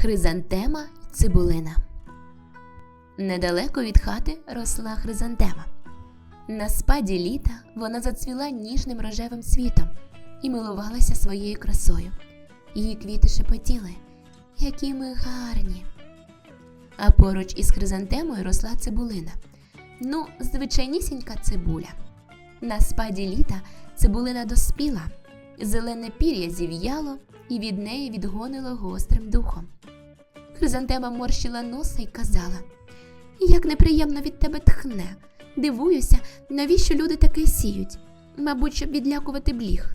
Хризантема й цибулина. Недалеко від хати росла хризантема. На спаді літа вона зацвіла ніжним рожевим цвітом і милувалася своєю красою. Її квіти шепотіли, які ми гарні. А поруч із хризантемою росла цибулина. Ну, звичайнісінька цибуля. На спаді літа цибулина доспіла, зелене пір'я зів'яло і від неї відгонило гострим духом. Хризантема морщила носа й казала: Як неприємно від тебе тхне. Дивуюся, навіщо люди таке сіють, мабуть, щоб відлякувати бліг.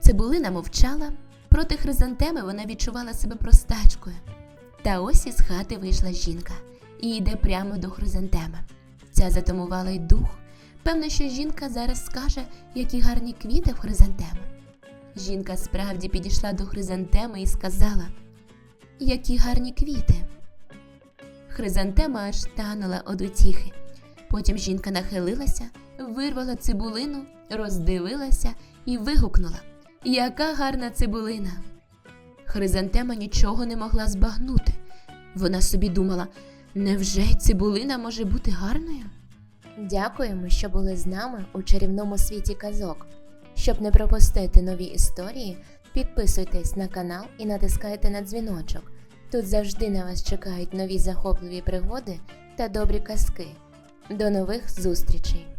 Цибулина мовчала, проти хризантеми вона відчувала себе простачкою. Та ось із хати вийшла жінка і йде прямо до хризантеми. Ця затамувала й дух. Певно, що жінка зараз скаже, які гарні квіти в хризантеми. Жінка справді підійшла до хризантеми і сказала, які гарні квіти. Хризантема аж танула од утіхи. Потім жінка нахилилася, вирвала цибулину, роздивилася і вигукнула Яка гарна цибулина! Хризантема нічого не могла збагнути. Вона собі думала, невже цибулина може бути гарною? Дякуємо, що були з нами у чарівному світі казок. Щоб не пропустити нові історії, підписуйтесь на канал і натискайте на дзвіночок. Тут завжди на вас чекають нові захопливі пригоди та добрі казки. До нових зустрічей!